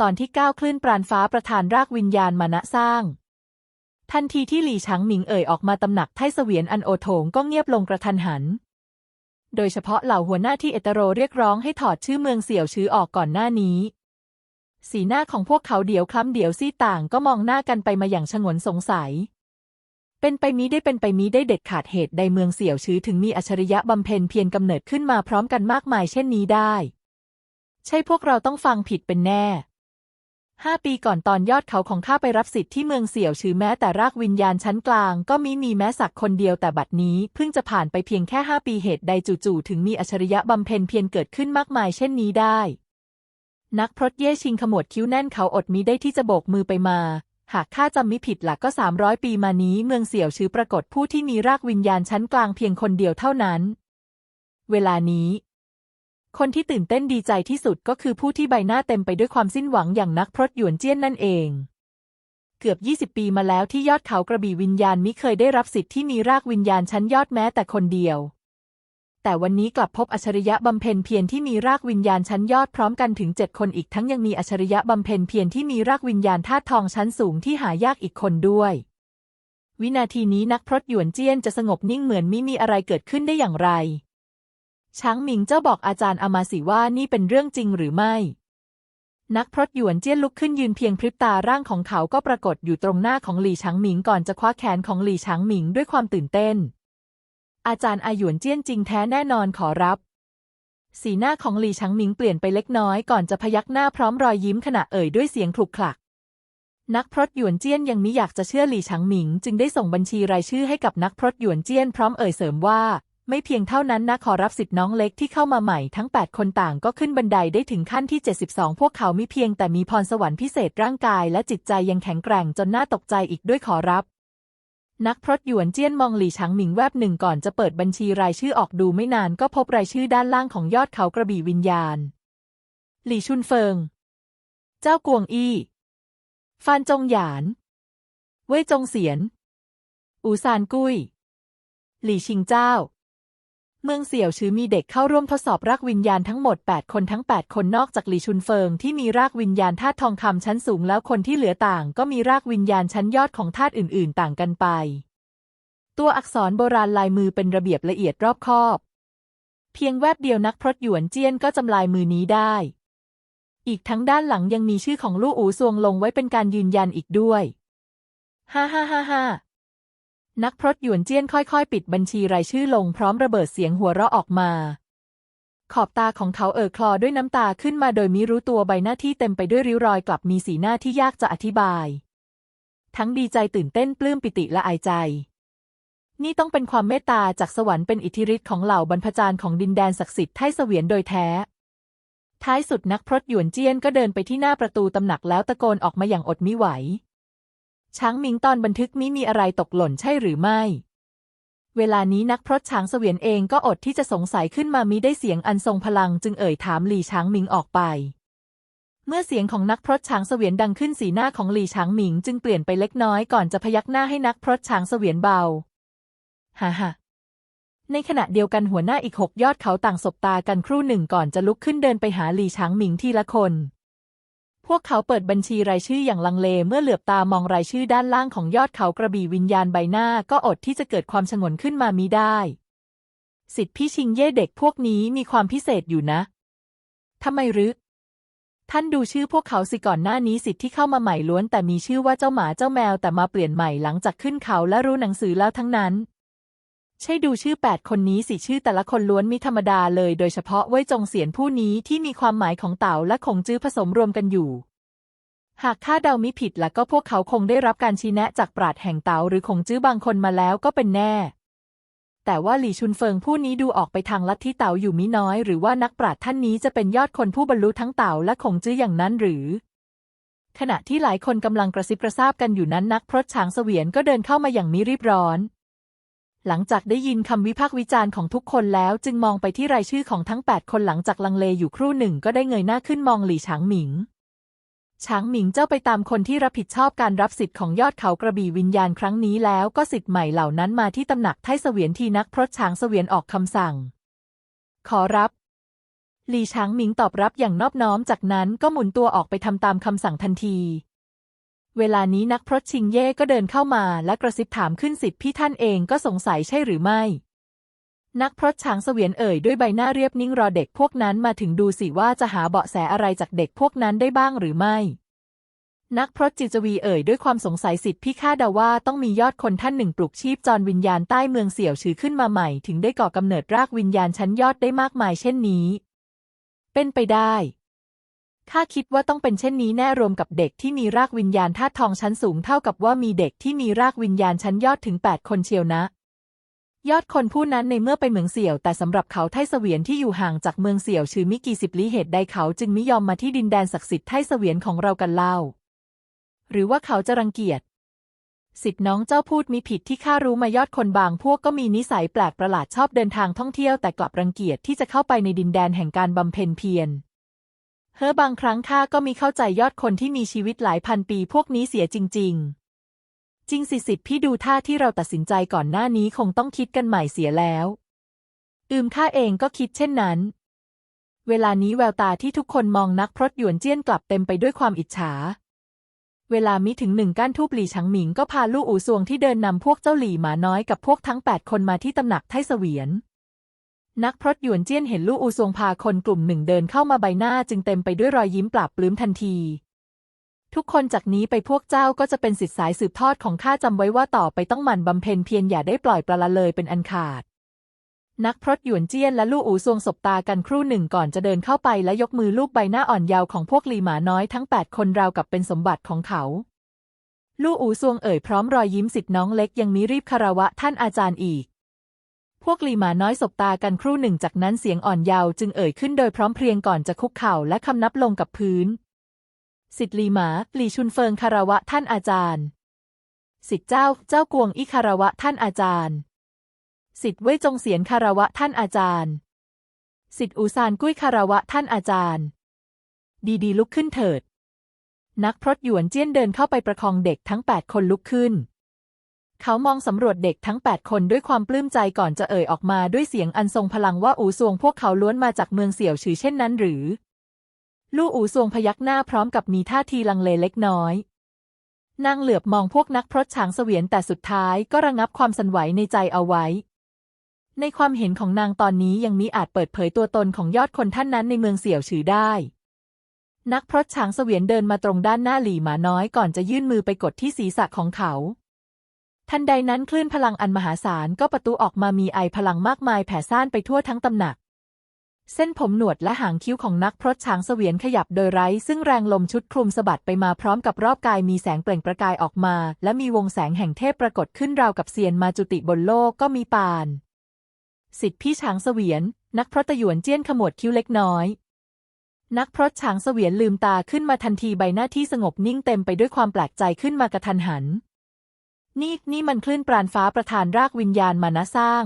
ตอนที่ก้าคลื่นปราณฟ้าประทานรากวิญญาณมาณสร้าง ทันทีที่หลี่ฉางหมิงเอ่ยออกมาตำหนักไทเสวียนอันโอโถงก็เงียบลงกระทันหัน โดยเฉพาะเหล่าหัวหน้าที่เอตโรเรียกร้องให้ถอดชื่อเมืองเสี่ยวชื้อออกก่อนหน้านี้ สีหน้าของพวกเขาเดี๋ยวคล้ำเดี๋ยวซี่ต่างก็มองหน้ากันไปมาอย่างฉงนสงสัย เป็นไปมิได้เป็นไปมิได้เด็ดขาดเหตุใดเมืองเสี่ยวชื้อถึงมีอัจฉริยะบำเพ็ญเพียรกำเนิดขึ้นมาพร้อมกันมากมายเช่นนี้ได้ ใช่พวกเราต้องฟังผิดเป็นแน่ ห้าปีก่อนตอนยอดเขาของข้าไปรับสิทธิ์ที่เมืองเสี่ยวชื่อแม้แต่รากวิญญาณชั้นกลาง ก็มิมีแม้สักคนเดียวแต่บัดนี้เพิ่งจะผ่านไปเพียงแค่ห้าปีเหตุใดจู่ๆถึงมีอัจฉริยะบำเพ็ญเพียรเกิดขึ้นมากมายเช่นนี้ได้ นักพรตเย่ชิงขมวดคิ้วแน่นเขาอดมิได้ที่จะโบกมือไปมา หากข้าจำมิผิดหลักก็สามร้อยปีมานี้เมืองเสี่ยวชื่อปรากฏผู้ที่มีรากวิญญาณชั้นกลางเพียงคนเดียวเท่านั้น เวลานี้ คนที่ตื่นเต้นดีใจที่สุดก็คือผู้ที่ใบหน้าเต็มไปด้วยความสิ้นหวังอย่างนักพรตหยวนเจี้ยนนั่นเอง เกือบ 20 ปีมาแล้วที่ยอดเขากระบี่วิญญาณมิเคยได้รับสิทธิ์ที่มีรากวิญญาณชั้นยอดแม้แต่คนเดียว แต่วันนี้กลับพบอัจฉริยะบำเพ็ญเพียรที่มีรากวิญญาณชั้นยอดพร้อมกันถึงเจ็ดคนอีกทั้งยังมีอัจฉริยะบำเพ็ญเพียรที่มีรากวิญญาณธาตุทองชั้นสูงที่หายากอีกคนด้วย วินาทีนี้นักพรตหยวนเจี้ยนจะสงบนิ่งเหมือนไม่มีอะไรเกิดขึ้นได้อย่างไร ช้างหมิงเจ้าบอกอาจารย์อามาสิว่านี่เป็นเรื่องจริงหรือไม่ นักพรตหยวนเจี้ยนลุกขึ้นยืนเพียงพริบตาร่างของเขาก็ปรากฏอยู่ตรงหน้าของหลี่ช้างหมิงก่อนจะคว้าแขนของหลี่ช้างหมิงด้วยความตื่นเต้น อาจารย์อาหยวนเจี้ยนจริงแท้แน่นอนขอรับ สีหน้าของหลี่ช้างหมิงเปลี่ยนไปเล็กน้อยก่อนจะพยักหน้าพร้อมรอยยิ้มขณะเอ่ยด้วยเสียงขลุกขลักนักพรตหยวนเจี้ยนยังมิอยากจะเชื่อหลี่ช้างหมิง จึงได้ส่งบัญชีรายชื่อให้กับนักพรตหยวนเจี้ยนพร้อมเอ่ยเสริมว่า ไม่เพียงเท่านั้นนะขอรับสิทธิ์น้องเล็กที่เข้ามาใหม่ทั้ง 8 คนต่างก็ขึ้นบันไดได้ถึงขั้นที่ 72 พวกเขามิเพียงแต่มีพรสวรรค์พิเศษร่างกายและจิตใจยังแข็งแกร่งจนน่าตกใจอีกด้วยขอรับ นักพรตหยวนเจี้ยนมองหลี่ฉางหมิงแวบหนึ่งก่อนจะเปิดบัญชีรายชื่อออกดูไม่นานก็พบรายชื่อด้านล่างของยอดเขากระบี่วิญญาณ หลี่ชุนเฟิง เจ้ากวงอี้ฟานจงหยาน เว่ยจงเสียน อูซานกุ้ย หลี่ชิงเจ้า เมืองเสี่ยวชื้อมีเด็กเข้าร่วมทดสอบรากวิญญาณทั้งหมด 8 คนทั้ง 8 คนนอกจากหลี่ชุนเฟิงที่มีรากวิญญาณธาตุทองคำชั้นสูงแล้วคนที่เหลือต่างก็มีรากวิญญาณชั้นยอดของธาตุอื่น ๆ ต่างกันไป ตัวอักษรโบราณลายมือเป็นระเบียบละเอียดรอบคอบ เพียงแวบเดียวนักพรตหยวนเจี้ยนก็จำลายมือนี้ได้ อีกทั้งด้านหลังยังมีชื่อของลู่อูซวงลงไว้เป็นการยืนยันอีกด้วย ฮ่าฮ่าฮ่าฮ่า นักพรตหยวนเจี้ยนค่อยๆ ปิดบัญชีรายชื่อลงพร้อมระเบิดเสียงหัวเราะออกมา ขอบตาของเขาเอ่อคลอด้วยน้ำตาขึ้นมาโดยมิรู้ตัวใบหน้าที่เต็มไปด้วยริ้วรอยกลับมีสีหน้าที่ยากจะอธิบาย ทั้งดีใจตื่นเต้นปลื้มปิติและอายใจ นี่ต้องเป็นความเมตตาจากสวรรค์เป็นอิทธิฤทธิ์ของเหล่าบรรพจารย์ของดินแดนศักดิ์สิทธิ์ไทเสวียนโดยแท้ ท้ายสุดนักพรตหยวนเจี้ยนก็เดินไปที่หน้าประตูตำหนักแล้วตะโกนออกมาอย่างอดมิไหว ช้างมิงตอนบันทึกมิมีอะไรตกหล่นใช่หรือไม่ เวลานี้นักพรตช้างเสวียนเองก็อดที่จะสงสัยขึ้นมามิได้เสียงอันทรงพลังจึงเอ่ยถามหลี่ช้างมิงออกไป เมื่อเสียงของนักพรตช้างเสวียนดังขึ้นสีหน้าของหลี่ช้างหมิงจึงเปลี่ยนไปเล็กน้อยก่อนจะพยักหน้าให้นักพรตช้างเสวียนเบาฮ่าฮ่าในขณะเดียวกันหัวหน้าอีกหกยอดเขาต่างสบตากันครู่หนึ่งก่อนจะลุกขึ้นเดินไปหาหลี่ช้างหมิงทีละคน พวกเขาเปิดบัญชีรายชื่ออย่างลังเลเมื่อเหลือบตามองรายชื่อด้านล่างของยอดเขากระบี่วิญญาณใบหน้าก็อดที่จะเกิดความฉงนขึ้นมามิได้ สิทธิพี่ชิงเย่เด็กพวกนี้มีความพิเศษอยู่นะทำไมรือท่านดูชื่อพวกเขาสิก่อนหน้านี้สิทธิ์ที่เข้ามาใหม่ล้วนแต่มีชื่อว่าเจ้าหมาเจ้าแมวแต่มาเปลี่ยนใหม่หลังจากขึ้นเขาและรู้หนังสือแล้วทั้งนั้น ใช่ดูชื่อแปดคนนี้สิชื่อแต่ละคนล้วนมิธรรมดาเลย โดยเฉพาะเว่ยจงเสียนผู้นี้ที่มีความหมายของเต่าและคงจื้อผสมรวมกันอยู่ หากข้าเดามิผิดแล้วก็พวกเขาคงได้รับการชี้แนะจากปราดแห่งเต่าหรือคงจื้อบางคนมาแล้วก็เป็นแน่ แต่ว่าหลี่ชุนเฟิงผู้นี้ดูออกไปทางลัทธิเต่าอยู่มิน้อย หรือว่านักปราดท่านนี้จะเป็นยอดคนผู้บรรลุทั้งเต่าและคงจื้ออย่างนั้นหรือขณะที่หลายคนกำลังกระซิบกระซาบกันอยู่นั้นนักพรตช้างเสวียนก็เดินเข้ามาอย่างมิรีบร้อน หลังจากได้ยินคำวิพากษ์วิจารณ์ของทุกคนแล้วจึงมองไปที่รายชื่อของทั้ง 8 คนหลังจากลังเลอยู่ครู่หนึ่งก็ได้เงยหน้าขึ้นมองหลี่ฉางหมิงช้างหมิงเจ้าไปตามคนที่รับผิดชอบการรับสิทธิ์ของยอดเขากระบี่วิญญาณครั้งนี้แล้วก็สิทธิ์ใหม่เหล่านั้นมาที่ตำหนักไทเสวียนทีนักพรตช้างเสวียนออกคำสั่ง ขอรับหลีช้างหมิงตอบรับอย่างนอบน้อมจากนั้นก็หมุนตัวออกไปทำตามคำสั่งทันที เวลานี้นักพรตชิงเย่ก็เดินเข้ามาและกระซิบถามขึ้นสิทธิ์พี่ท่านเองก็สงสัยใช่หรือไม่ นักพรตช้างเสวียนเอ่ยด้วยใบหน้าเรียบนิ่งรอเด็กพวกนั้นมาถึงดูสิว่าจะหาเบาะแสอะไรจากเด็กพวกนั้นได้บ้างหรือไม่ นักพรตจิจวีเอ่ยด้วยความสงสัยสิทธิ์พี่คาดาว่าต้องมียอดคนท่านหนึ่งปลุกชีพจรวิญญาณใต้เมืองเสี่ยวชือขึ้นมาใหม่ถึงได้ก่อกำเนิดรากวิญญาณชั้นยอดได้มากมายเช่นนี้ เป็นไปได้ ข้าคิดว่าต้องเป็นเช่นนี้แน่รวมกับเด็กที่มีรากวิญญาณธาตุทองชั้นสูงเท่ากับว่ามีเด็กที่มีรากวิญญาณชั้นยอดถึงแปดคนเชียวนะ ยอดคนผู้นั้นในเมื่อไปเมืองเสี่ยว แต่สำหรับเขาไทเสวียนที่อยู่ห่างจากเมืองเสี่ยวชื่อมิกี่สิบลี้เหตุใดเขาจึงไม่ยอมมาที่ดินแดนศักดิ์สิทธิ์ไทเสวียนของเรากันเล่า หรือว่าเขาจะรังเกียจสิทธิ์น้องเจ้าพูดมีผิดที่ข้ารู้มายอดคนบาง พวกก็มีนิสัยแปลกประหลาดชอบเดินทางท่องเที่ยวแต่กลับรังเกียจที่จะเข้าไปในดินแดนแห่งการบำเพ็ญเพียร เฮ้อบางครั้งข้าก็มีเข้าใจยอดคนที่มีชีวิตหลายพันปีพวกนี้เสียจริง ๆ จริงสิสิทธิ์พี่ดูท่าที่เราตัดสินใจก่อนหน้านี้คงต้องคิดกันใหม่เสียแล้ว อืมข้าเองก็คิดเช่นนั้น เวลานี้แววตาที่ทุกคนมองนักพรตหยวนเจี้ยนกลับเต็มไปด้วยความอิจฉา เวลามิถึงหนึ่งก้านทูบหลี่ชังหมิงก็พาลู่อู่ซวงที่เดินนำพวกเจ้าหลี่หมาน้อยกับพวกทั้งแปดคนมาที่ตำหนักไทเสวียน นักพรตหยวนเจี้ยนเห็นลู่อูซวงพาคนกลุ่มหนึ่งเดินเข้ามาใบหน้าจึงเต็มไปด้วยรอยยิ้มปราบปลื้มทันที ทุกคนจากนี้ไปพวกเจ้าก็จะเป็นสิทธิสายสืบทอดของข้าจำไว้ว่าต่อไปต้องหมั่นบำเพ็ญเพียรอย่าได้ปล่อยปละละเลยเป็นอันขาด นักพรตหยวนเจี้ยนและลู่อูซวงสบตากันครู่หนึ่งก่อนจะเดินเข้าไปและยกมือลูบใบหน้าอ่อนเยาว์ของพวกลีหมาน้อยทั้งแปดคนราวกับเป็นสมบัติของเขาลู่อูซวงเอ่ยพร้อมรอยยิ้มสิทธิน้องเล็กยังมีรีบคารวะท่านอาจารย์อีก พวกลีหมาน้อยสบตากันครู่หนึ่งจากนั้นเสียงอ่อนเยาว์จึงเอ่ยขึ้นโดยพร้อมเพรียงก่อนจะคุกเข่าและคำนับลงกับพื้น สิทธิลีหมาหลีชุนเฟิงคารวะท่านอาจารย์ สิทธิเจ้าเจ้ากวงอีคารวะท่านอาจารย์ สิทธิเว่ยจงเสียนคารวะท่านอาจารย์ สิทธิอูซานกุ้ยคารวะท่านอาจารย์ ดีๆลุกขึ้นเถิด นักพรตหยวนเจี้ยนเดินเข้าไปประคองเด็กทั้งแปดคนลุกขึ้น เขามองสำรวจเด็กทั้งแปดคนด้วยความปลื้มใจก่อนจะเอ่ยออกมาด้วยเสียงอันทรงพลังว่าอูซวงพวกเขาล้วนมาจากเมืองเสี่ยวฉือเช่นนั้นหรือ ลู่อูซวงพยักหน้าพร้อมกับมีท่าทีลังเลเล็กน้อยนางเหลือบมองพวกนักพรตฉางเสวียนแต่สุดท้ายก็ระงับความสันไหวในใจเอาไว้ ในความเห็นของนางตอนนี้ยังมิอาจเปิดเผยตัวตนของยอดคนท่านนั้นในเมืองเสี่ยวฉือได้ นักพรตฉางเสวียนเดินมาตรงด้านหน้าหลี่หมาน้อยก่อนจะยื่นมือไปกดที่ศีรษะของเขา ทันใดนั้นคลื่นพลังอันมหาศาลก็ประตูออกมามีไอพลังมากมายแผ่ซ่านไปทั่วทั้งตำหนัก เส้นผมหนวดและหางคิ้วของนักพรตช้างเสวียนขยับโดยไร้ ซึ่งแรงลมชุดคลุมสะบัดไปมาพร้อมกับรอบกายมีแสงเปล่งประกายออกมา และมีวงแสงแห่งเทพปรากฏขึ้นราวกับเซียนมาจุติบนโลกก็มีปาน สิทธิพี่ช้างเสวียน นักพรตหยวนเจี้ยนขมวดคิ้วเล็กน้อยนักพรตช้างเสวียนลืมตาขึ้นมาทันทีใบหน้าที่สงบนิ่งเต็มไปด้วยความแปลกใจขึ้นมากระทันหัน นี่นี่มันคลื่นปราณฟ้าประทานรากวิญญาณมานะสร้าง